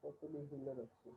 কতগুলি হিলে রাখছি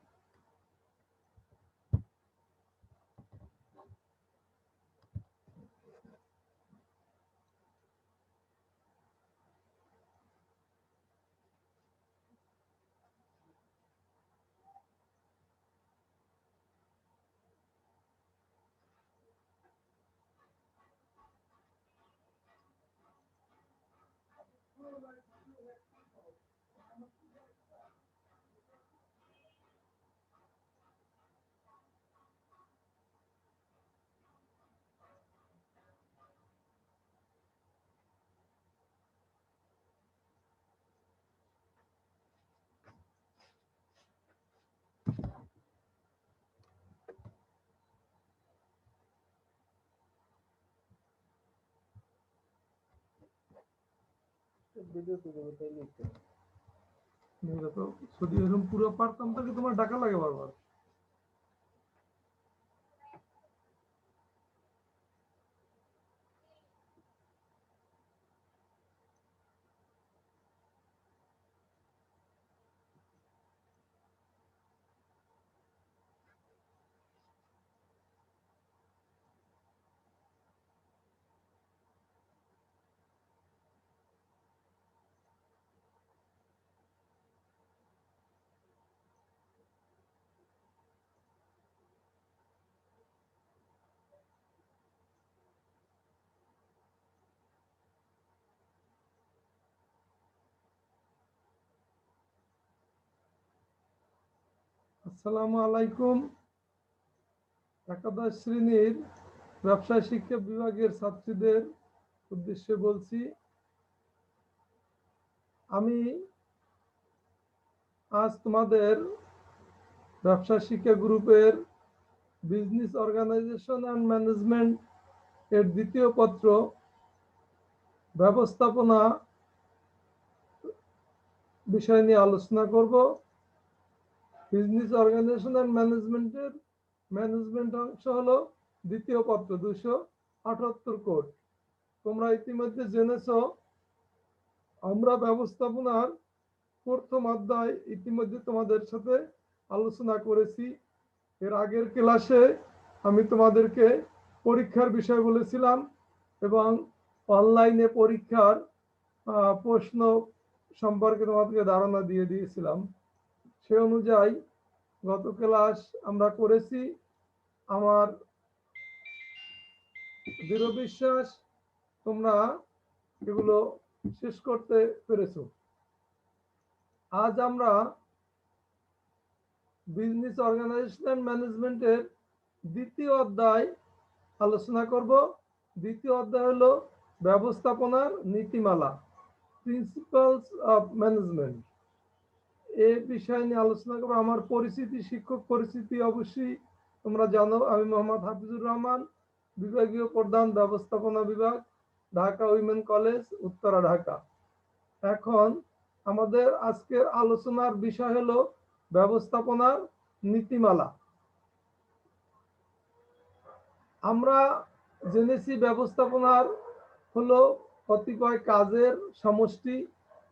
যদি এরকম পুরো পারতাম তাহলে তোমার ডাকা লাগে বারবার। আসসালামু আলাইকুম। একাদশ শ্রেণির ব্যবসায় শিক্ষা বিভাগের ছাত্রীদের উদ্দেশ্যে বলছি, আমি আজ তোমাদের ব্যবসা শিক্ষা গ্রুপের বিজনেস অর্গানাইজেশন অ্যান্ড ম্যানেজমেন্ট এর দ্বিতীয় পত্র ব্যবস্থাপনা বিষয় নিয়ে আলোচনা করব। বিজনেস অর্গানাইজেশন অ্যান্ড ম্যানেজমেন্টের ম্যানেজমেন্ট অংশ হলো দ্বিতীয় পত্র, দুশো আটাত্তর কোড। তোমরা ইতিমধ্যে জেনেছ, আমরা ব্যবস্থাপনার প্রথম অধ্যায় ইতিমধ্যে তোমাদের সাথে আলোচনা করেছি। এর আগের ক্লাসে আমি তোমাদেরকে পরীক্ষার বিষয় বলেছিলাম এবং অনলাইনে পরীক্ষার প্রশ্ন সম্পর্কে তোমাদেরকে ধারণা দিয়ে দিয়েছিলাম। সে অনুযায়ী গত ক্লাস আমরা করেছি আমার দৃঢ় বিশ্বাস, তোমরা এগুলো শেষ করতে পেরেছ। আজ আমরা বিজনেস অর্গানাইজেশন ম্যানেজমেন্টের দ্বিতীয় অধ্যায় আলোচনা করব। দ্বিতীয় অধ্যায় হলো ব্যবস্থাপনার নীতিমালা প্রিন্সিপালস অফ ম্যানেজমেন্ট এ বিষয় নিয়ে আলোচনা করব। আমার পরিচিতি, শিক্ষক পরিচিতি অবশ্যই তোমরা জানো। আমি মোহাম্মদ হাফিজুর রহমান, বিভাগীয় প্রধান ব্যবস্থাপনা বিভাগ, ঢাকা উইমেন কলেজ, উত্তরা, ঢাকা। এখন আমাদের আজকের আলোচনার বিষয় হলো ব্যবস্থাপনার নীতিমালা। আমরা জেনেছি ব্যবস্থাপনার হলো কতিপয় কাজের সমষ্টি,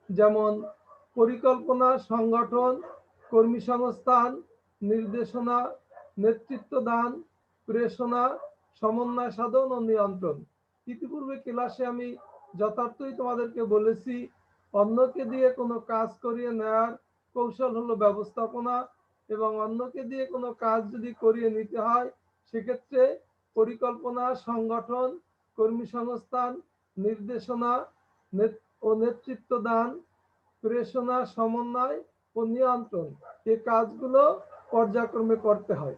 যেমন পরিকল্পনা, সংগঠন, কর্মী সংস্থান, নির্দেশনা নেতৃত্ব দান প্রেষণা, সমন্বয় সাধন ও নিয়ন্ত্রণ। ইতিপূর্বে ক্লাসে আমি যথার্থই তোমাদেরকে বলেছি, অন্যকে দিয়ে কোনো কাজ করিয়ে নেওয়ার কৌশল হলো ব্যবস্থাপনা এবং অন্যকে দিয়ে কোনো কাজ যদি করিয়ে নিতে হয়, সেক্ষেত্রে পরিকল্পনা, সংগঠন, কর্মী সংস্থান, নির্দেশনা ও নেতৃত্ব দান প্রেষণা, সমন্বয় ও নিয়ন্ত্রণ এই কাজগুলো পর্যায়ক্রমে করতে হয়।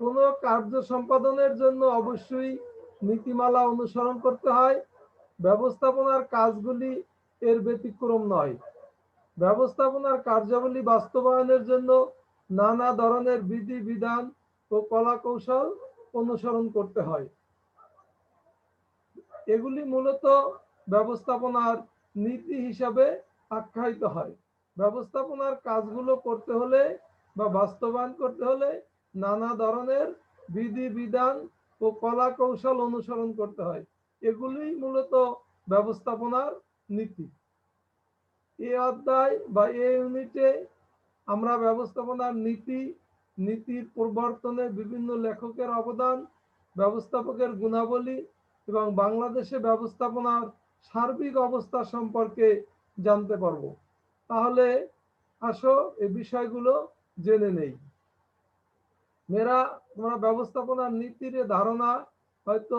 কোনো কার্য সম্পাদনের জন্য অবশ্যই নীতিমালা অনুসরণ করতে হয়। ব্যবস্থাপনার কাজগুলি এর ব্যতিক্রম নয়। ব্যবস্থাপনার কার্যাবলী বাস্তবায়নের জন্য নানা ধরনের বিধি, বিধান ও কলা কৌশল অনুসরণ করতে হয়। এগুলি মূলত ব্যবস্থাপনার নীতি হিসাবে আখ্যায়িত হয়। ব্যবস্থাপনার কাজগুলো করতে হলে বা বাস্তবায়ন করতে হলে নানা ধরনের বিধি, বিধান ও কলা কৌশল অনুসরণ করতে হয়। এগুলি মূলত ব্যবস্থাপনার নীতি। এ অধ্যায় বা এ ইউনিটে আমরা ব্যবস্থাপনার নীতি, নীতির পরিবর্তনে বিভিন্ন লেখকের অবদান, ব্যবস্থাপকের গুণাবলী এবং বাংলাদেশে ব্যবস্থাপনার সার্বিক অবস্থা সম্পর্কে জানতে পারব। তাহলে আসো এই বিষয়গুলো জেনে নেই। মেয়েরা, তোমরা ব্যবস্থাপনার নীতির ধারণা হয়তো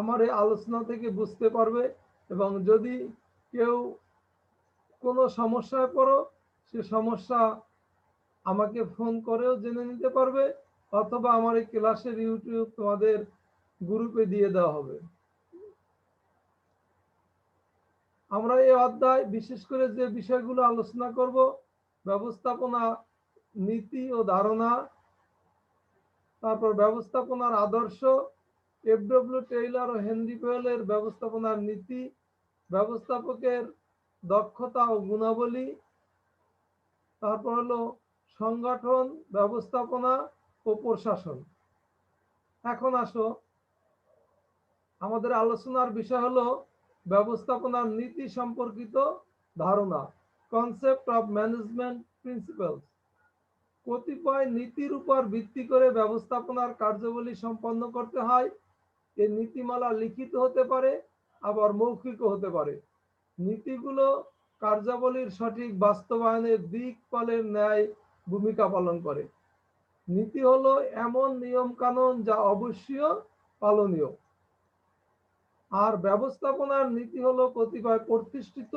আমার এই আলোচনা থেকে বুঝতে পারবে এবং যদি কেউ কোনো সমস্যায় পড়ো, সে সমস্যা আমাকে ফোন করেও জেনে নিতে পারবে অথবা আমার এই ক্লাসের ইউটিউব তোমাদের গ্রুপে দিয়ে দেওয়া হবে। আমরা এই অধ্যায় বিশেষ করে যে বিষয়গুলো আলোচনা করব, ব্যবস্থাপনা, নীতি ও ধারণা, তারপর ব্যবস্থাপনার আদর্শ, এফডব্লিউ টেইলার ও হেনরি পেয়েলের ব্যবস্থাপনার নীতি, ব্যবস্থাপকের দক্ষতা ও গুণাবলী, তারপর হলো সংগঠন, ব্যবস্থাপনা ও প্রশাসন। এখন আসো, আমাদের আলোচনার বিষয় হলো ব্যবস্থাপনার নীতি সম্পর্কিত ধারণা কনসেপ্ট অফ ম্যানেজমেন্ট প্রিন্সিপালস কতিপয় নীতির উপর ভিত্তি করে ব্যবস্থাপনার কার্যাবলী সম্পন্ন করতে হয়। এই নীতিমালা লিখিত হতে পারে, আবার মৌখিকও হতে পারে। নীতিগুলো কার্যাবলীর সঠিক বাস্তবায়নের দিক পালের ন্যায় ভূমিকা পালন করে। নীতি হলো এমন নিয়ম কানুন যা অবশ্যই পালনীয়। আর ব্যবস্থাপনার নীতি হলো কতিপয় প্রতিষ্ঠিত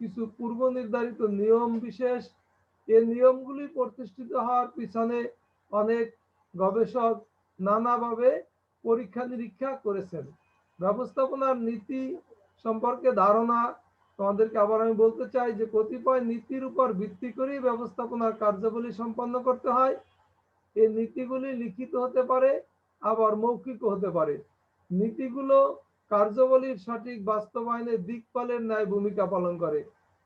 কিছু পূর্ব নির্ধারিত নিয়ম বিশেষ। এই নিয়মগুলি প্রতিষ্ঠিত হওয়ার পিছনে অনেক গবেষক নানাভাবে পরীক্ষা নিরীক্ষা করেছেন। ব্যবস্থাপনার নীতি সম্পর্কে ধারণা তোমাদেরকে আবার আমি বলতে চাই যে, কতিপয় নীতির উপর ভিত্তি করেই ব্যবস্থাপনার কার্যাবলী সম্পন্ন করতে হয়। এই নীতিগুলি লিখিত হতে পারে, আবার মৌখিক হতে পারে। নীতিগুলো কার্যাবলীর সঠিক বাস্তবায়নের দিকপালের ন্যায় ভূমিকা পালন করে।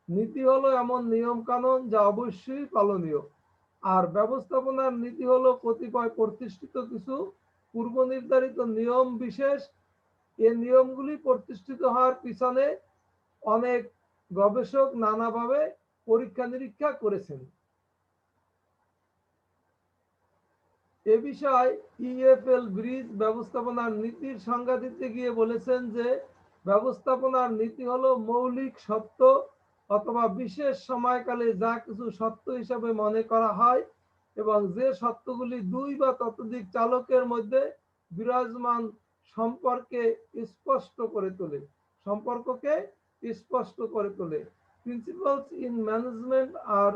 নীতি হলো এমন নিয়ম কানুন যা অবশ্যই পালনীয়। আর ব্যবস্থাপনার নীতি হলো কতিপয় প্রতিষ্ঠিত কিছু পূর্ব নির্ধারিত নিয়ম বিশেষ। এ নিয়মগুলি প্রতিষ্ঠিত হওয়ার পিছনে অনেক গবেষক নানাভাবে পরীক্ষা নিরীক্ষা করেছেন। এ বিষয় ইএফএল ব্রিজ ব্যবস্থাপনার নীতির সংজ্ঞা দিতে গিয়ে বলেছেন যে, ব্যবস্থাপনার নীতি হলো মৌলিক সত্য অথবা বিশেষ সময়কালে যা কিছু সত্য হিসাবে মনে করা হয় এবং যে সত্যগুলি দুই বা ততোধিক চালকের মধ্যে বিরাজমান সম্পর্কে স্পষ্ট করে তোলে। সম্পর্ককে স্পষ্ট করে তোলে। প্রিন্সিপালস ইন ম্যানেজমেন্ট আর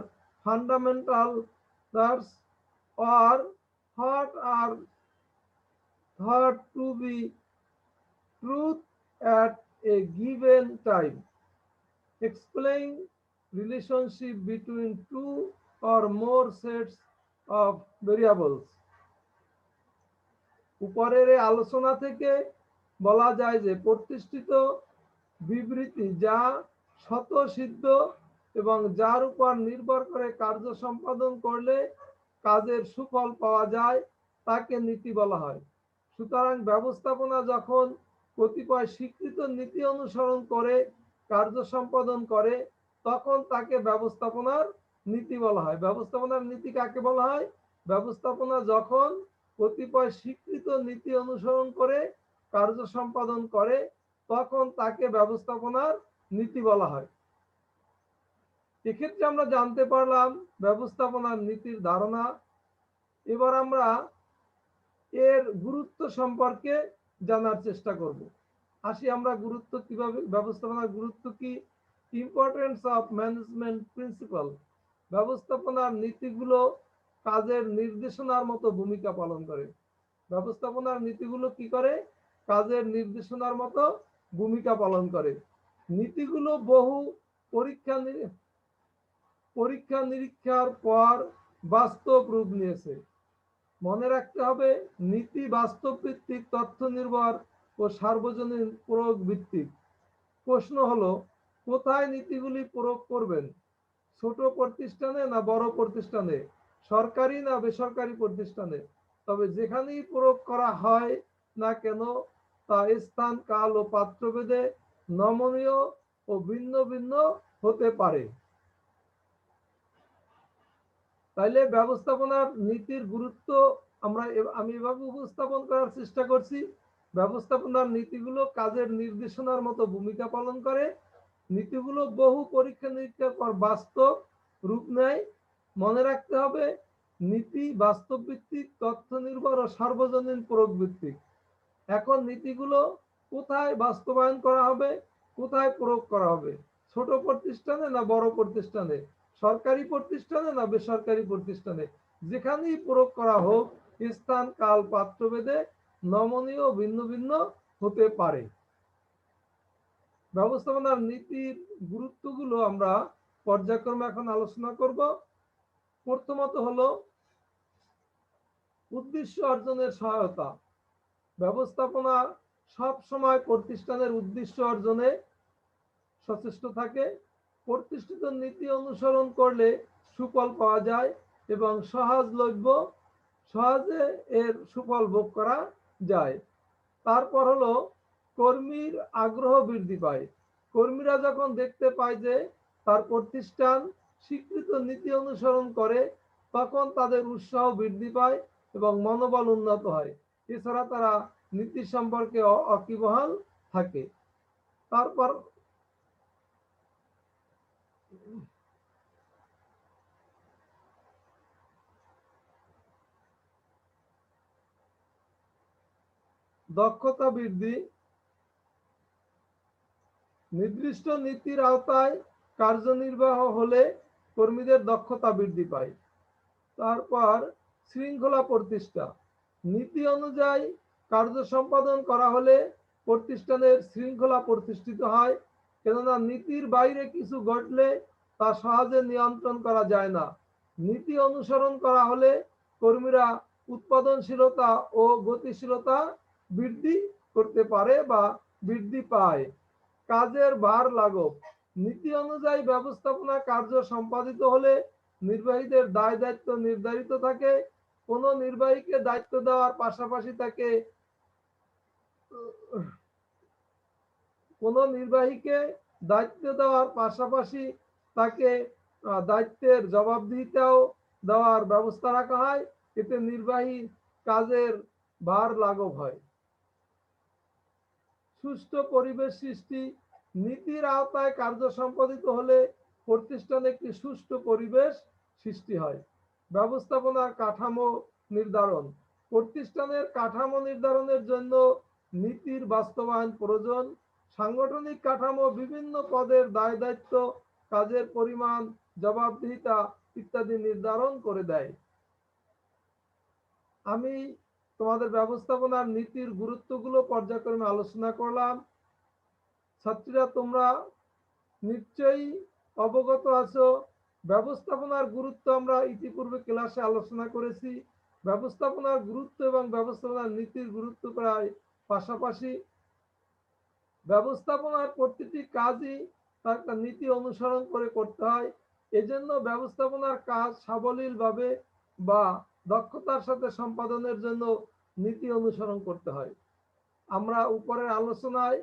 ফান্ডামেন্টাল আর what are thought to be truth at a given time. Explain relationship between two or more sets of variables. উপরের আলোচনা থেকে বলা যায় যে প্রতিষ্ঠিত বিবৃতি যা শত সিদ্ধ এবং যার উপর নির্ভর করে কার্য সম্পাদন করলে কাজের সুফল পাওয়া যায়, তাকে নীতি বলা হয়। সুতরাং ব্যবস্থাপনা যখন কতিপয় স্বীকৃত নীতি অনুসরণ করে, কার্য সম্পাদন করে, তখন তাকে ব্যবস্থাপনার নীতি বলা হয়। ব্যবস্থাপনার নীতি কাকে বলা হয়? ব্যবস্থাপনা যখন কতিপয় স্বীকৃত নীতি অনুসরণ করে, কার্য সম্পাদন করে, তখন তাকে ব্যবস্থাপনার নীতি বলা হয়। এক্ষেত্রে আমরা জানতে পারলাম ব্যবস্থাপনার নীতির ধারণা। এবার আমরা এর গুরুত্ব সম্পর্কে জানার চেষ্টা করব। আসি আমরা গুরুত্ব কীভাবে, ব্যবস্থাপনার গুরুত্ব কি? ইম্পর্টেন্স অফ ম্যানেজমেন্ট প্রিন্সিপাল ব্যবস্থাপনার নীতিগুলো কাজের নির্দেশনার মতো ভূমিকা পালন করে। ব্যবস্থাপনার নীতিগুলো কি করে? কাজের নির্দেশনার মতো ভূমিকা পালন করে। নীতিগুলো বহু পরীক্ষা পরীক্ষা নিরীক্ষার পর বাস্তব রূপ নিয়েছে। মনে রাখতে হবে, নীতি বাস্তব ভিত্তিক তথ্য নির্ভর ও সার্বজনীন প্রয়োগ ভিত্তিক। প্রশ্ন হলো, কোথায় নীতিগুলি প্রয়োগ করবেন? ছোট প্রতিষ্ঠানে না বড় প্রতিষ্ঠানে? সরকারি না বেসরকারি প্রতিষ্ঠানে? তবে যেখানেই প্রয়োগ করা হয় না কেন, তা স্থান, কাল ও পাত্রভেদে নমনীয় ও ভিন্ন ভিন্ন হতে পারে। তাইলে ব্যবস্থাপনার নীতির গুরুত্ব আমরা আমি এভাবে উপস্থাপন করার চেষ্টা করছি। ব্যবস্থাপনার নীতিগুলো কাজের নির্দেশনার মতো ভূমিকা পালন করে। নীতিগুলো বহু পরীক্ষা নিরীক্ষার পর বাস্তব রূপ নেয়। মনে রাখতে হবে, নীতি বাস্তব ভিত্তিক, তথ্য নির্ভর ও সার্বজনীন প্রয়োগ ভিত্তিক। এখন নীতিগুলো কোথায় বাস্তবায়ন করা হবে, কোথায় প্রয়োগ করা হবে? ছোট প্রতিষ্ঠানে না বড় প্রতিষ্ঠানে? সরকারি প্রতিষ্ঠানে না বেসরকারি প্রতিষ্ঠানে? যেখানেই প্রয়োগ করা হোক, স্থান, কাল, পাত্রভেদে নমনীয়, ভিন্ন ভিন্ন হতে পারে। ব্যবস্থাপনার নীতির গুরুত্বগুলো আমরা পর্যায়ক্রমে এখন আলোচনা করব। প্রথমত হলো উদ্দেশ্য অর্জনের সহায়তা। ব্যবস্থাপনা সব সময় প্রতিষ্ঠানের উদ্দেশ্য অর্জনে সচেষ্ট থাকে। প্রতিষ্ঠিত নীতি অনুসরণ করলে সুফল পাওয়া যায় এবং সহজলভ্য সহজে এর সুফল ভোগ করা যায়। তারপর হলো কর্মীর আগ্রহ বৃদ্ধি পায়। কর্মীরা যখন দেখতে পায় যে তার প্রতিষ্ঠান স্বীকৃত নীতি অনুসরণ করে, তখন তাদের উৎসাহ বৃদ্ধি পায় এবং মনোবল উন্নত হয়। এছাড়া তারা নীতি সম্পর্কে অকিবহাল থাকে। তারপর দক্ষতা বৃদ্ধি, নির্দিষ্ট নীতির আওতায় কার্যনির্বাহ হলে কর্মীদের দক্ষতা বৃদ্ধি পায়। তারপর শৃঙ্খলা প্রতিষ্ঠা। নীতি অনুযায়ী কার্য সম্পাদন করা হলে প্রতিষ্ঠানের শৃঙ্খলা প্রতিষ্ঠিত হয়, কেননা নীতির বাইরে কিছু ঘটলে তা সহজে নিয়ন্ত্রণ করা যায় না। নীতি অনুসরণ করা হলে কর্মীরা উৎপাদনশীলতা ও গতিশীলতা বৃদ্ধি করতে পারে বা বৃদ্ধি পায়। কাজের ভার লাঘব। নীতি অনুযায়ী ব্যবস্থাপনা কার্য সম্পাদিত হলে নির্বাহীদের দায় দায়িত্ব নির্ধারিত থাকে। কোন নির্বাহীকে দায়িত্ব দেওয়ার পাশাপাশি তাকে, কোন নির্বাহীকে দায়িত্ব দেওয়ার পাশাপাশি তাকে দায়িত্বের জবাবদিহিতাও দেওয়ার ব্যবস্থা রাখা হয়। এতে নির্বাহী কাজের ভার লাঘব হয়। সুষ্ঠু পরিবেশ সৃষ্টি, নীতির আওতায় কার্য সম্পাদিত হলে প্রতিষ্ঠানে একটি সুষ্ঠু পরিবেশ সৃষ্টি হয়। ব্যবস্থাপনার কাঠামো নির্ধারণ। প্রতিষ্ঠানের কাঠামো নির্ধারণের জন্য নীতির বাস্তবায়ন প্রয়োজন। সাংগঠনিক কাঠামো বিভিন্ন পদের দায় দায়িত্ব, কাজের পরিমাণ, জবাবদিহিতা ইত্যাদি নির্ধারণ করে দেয়। আমি তোমাদের ব্যবস্থাপনার নীতির গুরুত্বগুলো পর্যায়ক্রমে আলোচনা করলাম। ছাত্রীরা, তোমরা নিশ্চয়ই অবগত আছো। ব্যবস্থাপনার গুরুত্ব আমরা ইতিপূর্বে ক্লাসে আলোচনা করেছি। ব্যবস্থাপনার গুরুত্ব এবং ব্যবস্থাপনার নীতির গুরুত্ব প্রায় পাশাপাশি ব্যবস্থাপনার প্রতিটি কাজই তার একটা নীতি অনুসরণ করে করতে হয়। এজন্য ব্যবস্থাপনার কাজ সাবলীলভাবে বা দক্ষতার সাথে সম্পাদনের জন্য নীতি অনুসরণ করতে হয়। আমরা উপরের আলোচনায়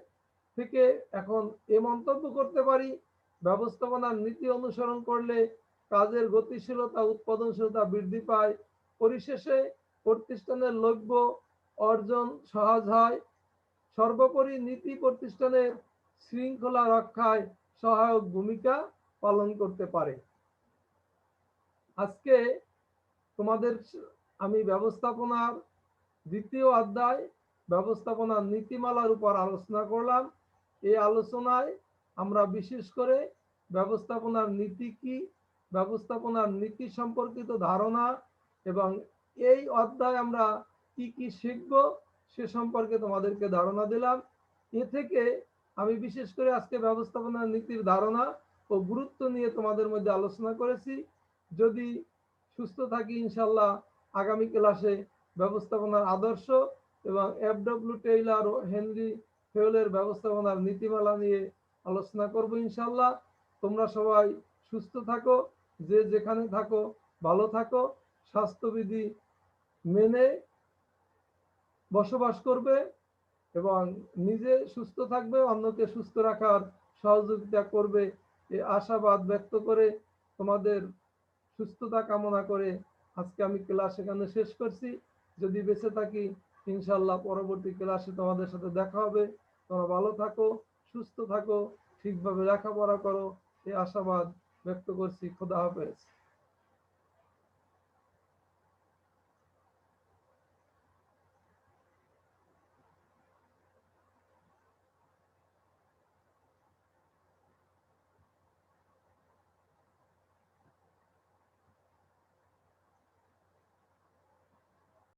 থেকে এখন এ মন্তব্য করতে পারি, ব্যবস্থাপনার নীতি অনুসরণ করলে কাজের গতিশীলতা, উৎপাদনশীলতা বৃদ্ধি পায়, পরিশেষে প্রতিষ্ঠানের লভ্য অর্জন সহজ হয়, সর্বোপরি নীতি প্রতিষ্ঠানের শৃঙ্খলা রক্ষায় সহায়ক ভূমিকা পালন করতে পারে। আজকে তোমাদের আমি ব্যবস্থাপনার দ্বিতীয় অধ্যায়, ব্যবস্থাপনার নীতিমালার উপর আলোচনা করলাম। এই আলোচনায় আমরা বিশেষ করে ব্যবস্থাপনার নীতি কি, ব্যবস্থাপনার নীতি সম্পর্কিত ধারণা, এবং এই অধ্যায় আমরা কি কি শিখব সে সম্পর্কে তোমাদেরকে ধারণা দিলাম। এ থেকে আমি বিশেষ করে আজকে ব্যবস্থাপনার নীতির ধারণা ও গুরুত্ব নিয়ে তোমাদের মধ্যে আলোচনা করেছি। যদি সুস্থ থাকি ইনশাল্লাহ আগামী ক্লাসে ব্যবস্থাপনার আদর্শ এবং এফ ডব্লিউ টেইলার ও হেনরি ফেউলের ব্যবস্থাপনার নীতিমালা নিয়ে আলোচনা করব ইনশাল্লাহ তোমরা সবাই সুস্থ থাকো, যে যেখানে থাকো, ভালো থাকো, স্বাস্থ্যবিধি মেনে বসবাস করবে এবং নিজে সুস্থ থাকবে, অন্যকে সুস্থ রাখার সহযোগিতা করবে এই আশাবাদ ব্যক্ত করে তোমাদের সুস্থতা কামনা করে আজকে আমি ক্লাস এখানে শেষ করছি। যদি বেঁচে থাকি ইনশাল্লাহ পরবর্তী ক্লাসে তোমাদের সাথে দেখা হবে। তোমরা ভালো থাকো, সুস্থ থাকো, ঠিকভাবে লেখাপড়া করো, এই আশাবাদ ব্যক্ত করছি। খোদা হাফেজ।